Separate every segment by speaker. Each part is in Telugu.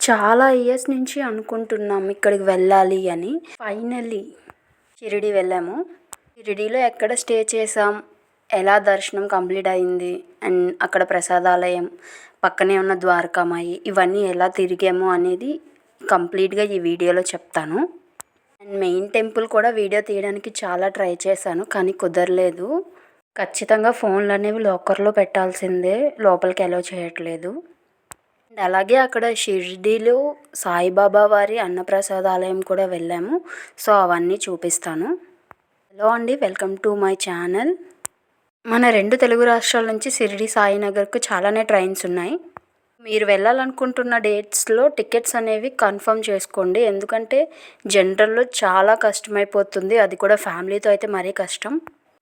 Speaker 1: చాలా ఇయర్స్ నుంచి అనుకుంటున్నాం ఇక్కడికి వెళ్ళాలి అని. ఫైనల్లీ షిరిడి వెళ్ళాము. షిరిడిలో ఎక్కడ స్టే చేసాం ఎలా దర్శనం కంప్లీట్ అయింది? అండ్ అక్కడ ప్రసాదాలయం పక్కనే ఉన్న ద్వారకామాయి ఇవన్నీ ఎలా తిరిగాము అనేది కంప్లీట్గా ఈ వీడియోలో చెప్తాను. అండ్ మెయిన్ టెంపుల్ కూడా వీడియో తీయడానికి చాలా ట్రై చేశాను కానీ కుదరలేదు. ఖచ్చితంగా ఫోన్లు అనేవి లాకర్లో పెట్టాల్సిందే లోపలికి అలో చేయట్లేదు. అండ్ అలాగే అక్కడ షిరిడీలో సాయిబాబా వారి అన్నప్రసాదాలయం కూడా వెళ్ళాము. సో అవన్నీ చూపిస్తాను. హలో అండి వెల్కమ్ టు మై ఛానల్. మన రెండు తెలుగు రాష్ట్రాల నుంచి షిరిడి సాయినగర్కు చాలానే ట్రైన్స్ ఉన్నాయి. మీరు వెళ్ళాలనుకుంటున్న డేట్స్లో టికెట్స్ అనేవి కన్ఫర్మ్ చేసుకోండి. ఎందుకంటే జనరల్లో చాలా కష్టమైపోతుంది. అది కూడా ఫ్యామిలీతో అయితే మరీ కష్టం.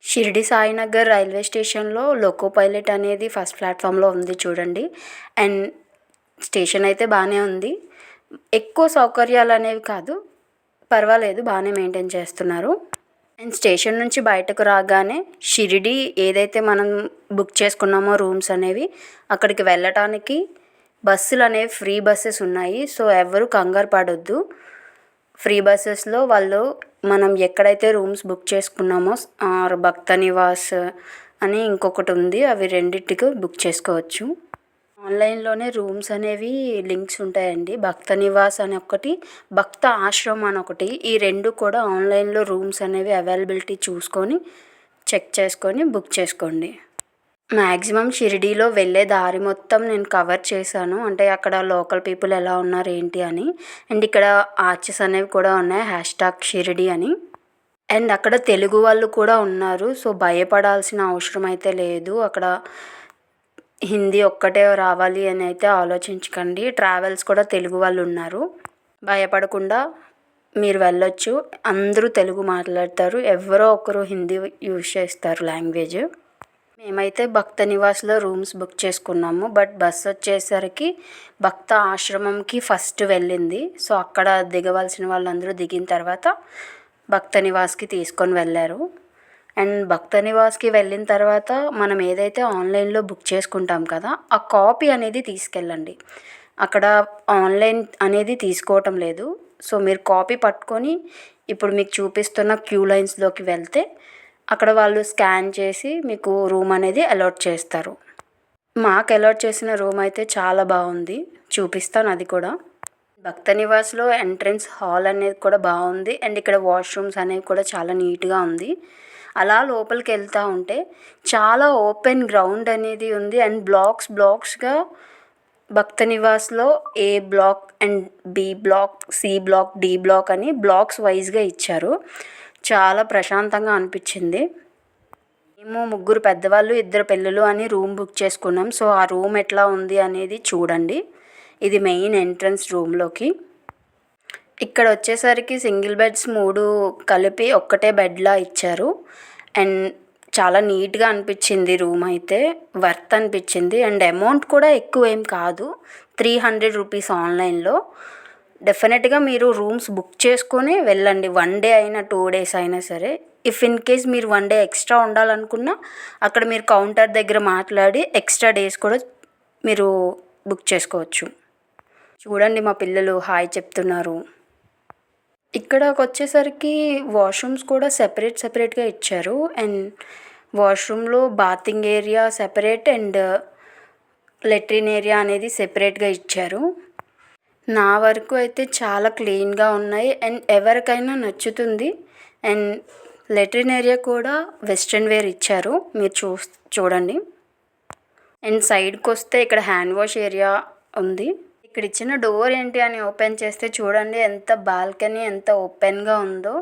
Speaker 1: షిరిడి సాయినగర్ రైల్వే స్టేషన్లో లోకో పైలట్ అనేది ఫస్ట్ ప్లాట్ఫామ్లో ఉంది చూడండి. అండ్ స్టేషన్ అయితే బాగానే ఉంది. ఎక్కువ సౌకర్యాలు అనేవి కాదు. పర్వాలేదు బాగానే మెయింటైన్ చేస్తున్నారు. అండ్ స్టేషన్ నుంచి బయటకు రాగానే షిరిడి ఏదైతే మనం బుక్ చేసుకున్నామో రూమ్స్ అనేవి అక్కడికి వెళ్ళటానికి బస్సులు అనేవి ఫ్రీ బస్సెస్ ఉన్నాయి. సో ఎవరు కంగారు పడొద్దు. ఫ్రీ బస్సెస్లో వాళ్ళు మనం ఎక్కడైతే రూమ్స్ బుక్ చేసుకున్నామో ఆర్ భక్త నివాస్ అని ఇంకొకటి ఉంది. అవి రెండింటికి బుక్ చేసుకోవచ్చు. ఆన్లైన్లోనే రూమ్స్ అనేవి లింక్స్ ఉంటాయండి. భక్త నివాస్ అని ఒకటి భక్త ఆశ్రమం అని ఒకటి. ఈ రెండు కూడా ఆన్లైన్లో రూమ్స్ అనేవి అవైలబిలిటీ చూసుకొని చెక్ చేసుకొని బుక్ చేసుకోండి. మ్యాక్సిమం షిరిడీలో వెళ్ళే దారి మొత్తం నేను కవర్ చేశాను. అంటే అక్కడ లోకల్ పీపుల్ ఎలా ఉన్నారు ఏంటి అని. అండ్ ఇక్కడ ఆర్చెస్ అనేవి కూడా ఉన్నాయి. హ్యాష్ ట్యాగ్ షిరిడి అని. అండ్ అక్కడ తెలుగు వాళ్ళు కూడా ఉన్నారు. సో భయపడాల్సిన అవసరం అయితే లేదు. అక్కడ హిందీ ఒక్కటే రావాలి అని అయితే ఆలోచించకండి. ట్రావెల్స్ కూడా తెలుగు వాళ్ళు ఉన్నారు. భయపడకుండా మీరు వెళ్ళొచ్చు. అందరూ తెలుగు మాట్లాడతారు. ఎవరో ఒకరు హిందీ యూజ్ చేస్తారు లాంగ్వేజ్. మేమైతే భక్త నివాస్లో రూమ్స్ బుక్ చేసుకున్నాము. బట్ బస్ వచ్చేసరికి భక్త ఆశ్రమంకి ఫస్ట్ వెళ్ళింది. సో అక్కడ దిగవలసిన వాళ్ళందరూ దిగిన తర్వాత భక్త నివాస్కి తీసుకొని వెళ్ళారు. అండ్ భక్త నివాస్కి వెళ్ళిన తర్వాత మనం ఏదైతే ఆన్లైన్లో బుక్ చేసుకుంటాం కదా ఆ కాపీ అనేది తీసుకెళ్ళండి. అక్కడ ఆన్లైన్ అనేది తీసుకోవటం లేదు. సో మీరు కాపీ పట్టుకొని ఇప్పుడు మీకు చూపిస్తున్న క్యూ లైన్స్లోకి వెళ్తే అక్కడ వాళ్ళు స్కాన్ చేసి మీకు రూమ్ అనేది అలాట్ చేస్తారు. మాకు అలాట్ చేసిన రూమ్ అయితే చాలా బాగుంది. చూపిస్తాను అది కూడా. భక్త నివాస్లో ఎంట్రన్స్ హాల్ అనేది కూడా బాగుంది. అండ్ ఇక్కడ వాష్రూమ్స్ అనేవి కూడా చాలా నీట్గా ఉంది. అలా లోపలికి వెళ్తూ ఉంటే చాలా ఓపెన్ గ్రౌండ్ అనేది ఉంది. అండ్ బ్లాక్స్ బ్లాక్స్గా Bhakta నివాస్లో A block and B block C block D block అని బ్లాక్స్ వైజ్గా ఇచ్చారు. చాలా ప్రశాంతంగా అనిపించింది. మేము ముగ్గురు పెద్దవాళ్ళు ఇద్దరు పిల్లలు అని రూమ్ బుక్ చేసుకున్నాం. సో ఆ రూమ్ ఎట్లా ఉంది అనేది చూడండి. ఇది మెయిన్ ఎంట్రన్స్ రూమ్లోకి. ఇక్కడ వచ్చేసరికి సింగిల్ బెడ్స్ మూడు కలిపి ఒక్కటే బెడ్లా ఇచ్చారు. అండ్ చాలా నీట్గా అనిపించింది రూమ్ అయితే వర్త్ అనిపించింది. అండ్ అమౌంట్ కూడా ఎక్కువ ఏం కాదు త్రీ హండ్రెడ్ రూపీస్ ఆన్లైన్లో. డెఫినెట్గా మీరు రూమ్స్ బుక్ చేసుకొని వెళ్ళండి వన్ డే అయినా టూ డేస్ అయినా సరే. ఇఫ్ ఇన్ కేస్ మీరు వన్ డే ఎక్స్ట్రా ఉండాలనుకున్నా అక్కడ మీరు కౌంటర్ దగ్గర మాట్లాడి ఎక్స్ట్రా డేస్ కూడా మీరు బుక్ చేసుకోవచ్చు. చూడండి మా పిల్లలు హాయ్ చెప్తున్నారు. ఇక్కడకి వచ్చేసరికి వాష్రూమ్స్ కూడా సెపరేట్ సెపరేట్గా ఇచ్చారు. And వాష్రూమ్లో bathing area separate and latrine area అనేది సెపరేట్గా ఇచ్చారు. నా వరకు అయితే చాలా క్లీన్గా ఉన్నాయి. అండ్ ఎవరికైనా నచ్చుతుంది. అండ్ లెట్రిన్ ఏరియా కూడా వెస్ట్రన్ వేర్ ఇచ్చారు. మీరు చూ చూడండి. అండ్ సైడ్కి వస్తే ఇక్కడ హ్యాండ్ వాష్ ఏరియా ఉంది. ఇక్కడ ఇచ్చిన డోర్ ఏంటి అని ఓపెన్ చేస్తే చూడండి ఎంత బాల్కనీ ఎంత ఓపెన్గా ఉందో.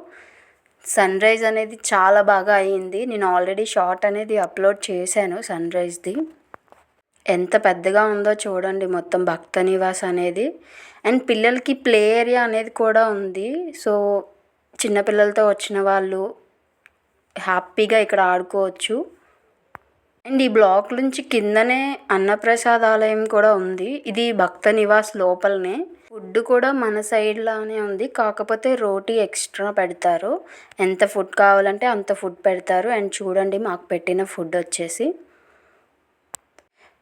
Speaker 1: సన్ రైజ్ అనేది చాలా బాగా అయ్యింది నేను ఆల్రెడీ షార్ట్ అనేది అప్లోడ్ చేశాను సన్ రైజ్ది. ఎంత పెద్దగా ఉందో చూడండి మొత్తం భక్త నివాస్ అనేది. అండ్ పిల్లలకి ప్లే ఏరియా అనేది కూడా ఉంది. సో చిన్నపిల్లలతో వచ్చిన వాళ్ళు హ్యాపీగా ఇక్కడ ఆడుకోవచ్చు. అండ్ ఈ బ్లాక్ నుంచి కిందనే అన్నప్రసాదాలయం కూడా ఉంది. ఇది భక్త నివాస్ లోపలనే. ఫుడ్ కూడా మన సైడ్లోనే ఉంది. కాకపోతే రోటీ ఎక్స్ట్రా పెడతారు. ఎంత ఫుడ్ కావాలంటే అంత ఫుడ్ పెడతారు. అండ్ చూడండి మాకు పెట్టిన ఫుడ్ వచ్చేసి.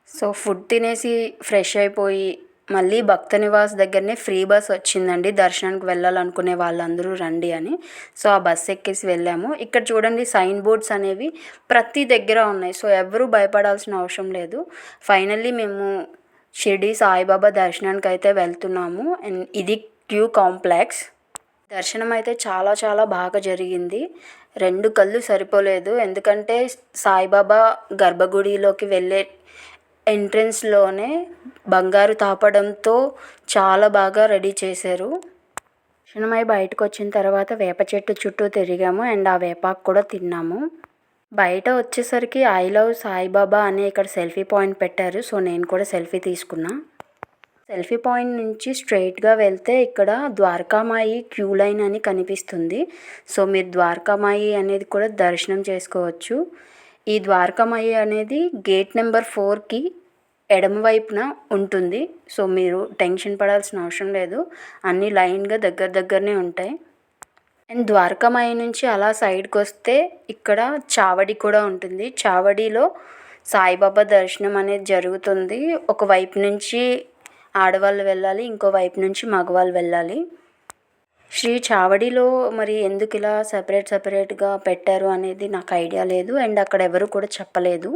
Speaker 1: సో ఫుడ్ తినేసి ఫ్రెష్ అయిపోయి మళ్ళీ భక్త నివాస్ దగ్గరనే ఫ్రీ బస్ వచ్చిందండి. దర్శనానికి వెళ్ళాలనుకునే వాళ్ళందరూ రండి అని. సో ఆ బస్ ఎక్కేసి వెళ్ళాము. ఇక్కడ చూడండి సైన్ బోర్డ్స్ అనేవి ప్రతి దగ్గర ఉన్నాయి. సో ఎవరూ భయపడాల్సిన అవసరం లేదు. ఫైనల్లీ మేము షిర్డి సాయిబాబా దర్శనానికి అయితే వెళ్తున్నాము. అండ్ ఇది క్యూ కాంప్లెక్స్. దర్శనం అయితే చాలా చాలా బాగా జరిగింది. రెండు కళ్ళు సరిపోలేదు. ఎందుకంటే సాయిబాబా గర్భగుడిలోకి వెళ్ళే ఎంట్రెన్స్లోనే బంగారు తాపడంతో చాలా బాగా రెడీ చేశారు. దర్శనమై బయటకు వచ్చిన తర్వాత వేప చెట్టు చుట్టూ తిరిగాము అండ్ ఆ వేపాకు కూడా తిన్నాము. బయట వచ్చేసరికి ఐ లవ్ సాయిబాబా అనే ఇక్కడ సెల్ఫీ పాయింట్ పెట్టారు సో నేను కూడా సెల్ఫీ తీసుకున్నా. సెల్ఫీ పాయింట్ నుంచి స్ట్రైట్గా వెళ్తే ఇక్కడ ద్వారకామాయి క్యూ లైన్ అని కనిపిస్తుంది. సో మీరు ద్వారకామాయి అనేది కూడా దర్శనం చేసుకోవచ్చు. ఈ ద్వారకామాయి అనేది గేట్ నెంబర్ ఫోర్కి ఎడమ వైపున ఉంటుంది. సో మీరు టెన్షన్ పడాల్సిన అవసరం లేదు. అన్నీ లైన్గా దగ్గర దగ్గరనే ఉంటాయి. అండ్ ద్వారకామాయి నుంచి అలా సైడ్కి వస్తే ఇక్కడ చావడి కూడా ఉంటుంది. చావడిలో సాయిబాబా దర్శనం అనేది జరుగుతుంది. ఒక వైపు నుంచి ఆడవాళ్ళు వెళ్ళాలి ఇంకో వైపు నుంచి మగవాళ్ళు వెళ్ళాలి. శ్రీ చావడిలో మరి ఎందుకు ఇలా సపరేట్ సపరేట్గా పెట్టారు అనేది నాకు ఐడియా లేదు. అండ్ అక్కడ ఎవరు కూడా చెప్పలేదు.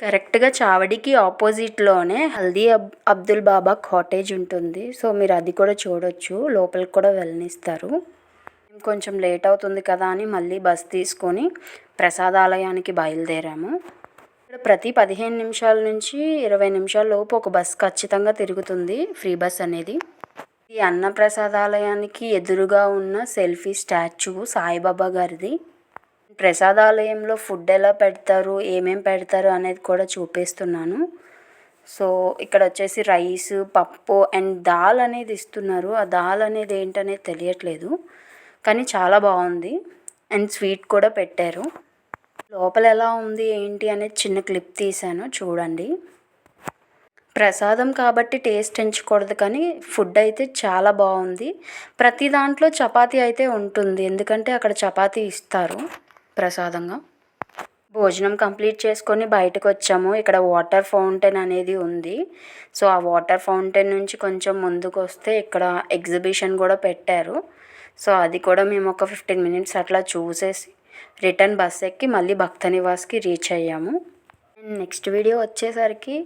Speaker 1: కరెక్ట్గా చావడికి ఆపోజిట్లోనే హల్దీ అబ్ అబ్దుల్ బాబా కాటేజ్ ఉంటుంది. సో మీరు అది కూడా చూడొచ్చు. లోపలికి కూడా వెళ్ళనిస్తారు. కొంచెం లేట్ అవుతుంది కదా అని మళ్ళీ బస్ తీసుకొని ప్రసాదాలయానికి బయలుదేరాము. ఇక్కడ ప్రతి పదిహేను నిమిషాల నుంచి ఇరవై నిమిషాల లోపు ఒక బస్ ఖచ్చితంగా తిరుగుతుంది. ఫ్రీ బస్ అనేది. ఈ అన్నప్రసాదాలయానికి ఎదురుగా ఉన్న సెల్ఫీ స్టాచ్యూ సాయిబాబా గారిది. ప్రసాదాలయంలో ఫుడ్ ఎలా పెడతారు ఏమేం పెడతారు అనేది కూడా చూపిస్తున్నాను. సో ఇక్కడ వచ్చేసి రైస్ పప్పు అండ్ దాల్ అనేది ఇస్తున్నారు. ఆ దాల్ అనేది ఏంటనేది తెలియట్లేదు కానీ చాలా బాగుంది. అండ్ స్వీట్ కూడా పెట్టారు. లోపల ఎలా ఉంది ఏంటి అనేది చిన్న క్లిప్ తీశాను చూడండి. ప్రసాదం కాబట్టి టేస్ట్ ఎంచకూడదు కానీ ఫుడ్ అయితే చాలా బాగుంది. ప్రతి దాంట్లో చపాతీ అయితే ఉంటుంది. ఎందుకంటే అక్కడ చపాతీ ఇస్తారు ప్రసాదంగా. భోజనం కంప్లీట్ చేసుకొని బయటకు వచ్చాము. ఇక్కడ వాటర్ ఫౌంటైన్ అనేది ఉంది. సో ఆ వాటర్ ఫౌంటైన్ నుంచి కొంచెం ముందుకు వస్తే ఇక్కడ ఎగ్జిబిషన్ కూడా పెట్టారు. సో అది కూడా మేము ఒక ఫిఫ్టీన్ మినిట్స్ అట్లా చూసేసి రిటర్న్ బస్ ఎక్కి మళ్ళీ భక్త నివాస్కి రీచ్ అయ్యాము. నెక్స్ట్ వీడియో వచ్చేసరికి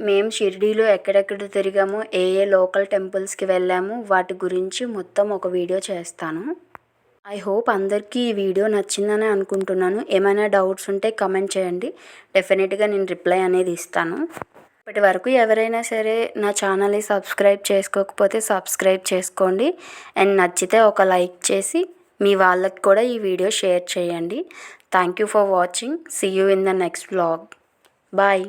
Speaker 1: మేము షిరిడీలో ఎక్కడెక్కడ తిరిగాము ఏ ఏ లోకల్ టెంపుల్స్కి వెళ్ళాము వాటి గురించి మొత్తం ఒక వీడియో చేస్తాను. ఐ హోప్ అందరికీ ఈ వీడియో నచ్చిందని అనుకుంటున్నాను. ఏమైనా డౌట్స్ ఉంటే కమెంట్ చేయండి. డెఫినెట్గా నేను రిప్లై అనేది ఇస్తాను. ఇప్పటి వరకు ఎవరైనా సరే నా ఛానల్ని సబ్స్క్రైబ్ చేసుకోకపోతే సబ్స్క్రైబ్ చేసుకోండి. అండ్ నచ్చితే ఒక లైక్ చేసి మీ వాళ్ళకి కూడా ఈ వీడియో షేర్ చేయండి. Thank you for watching. See you in the next blog bye.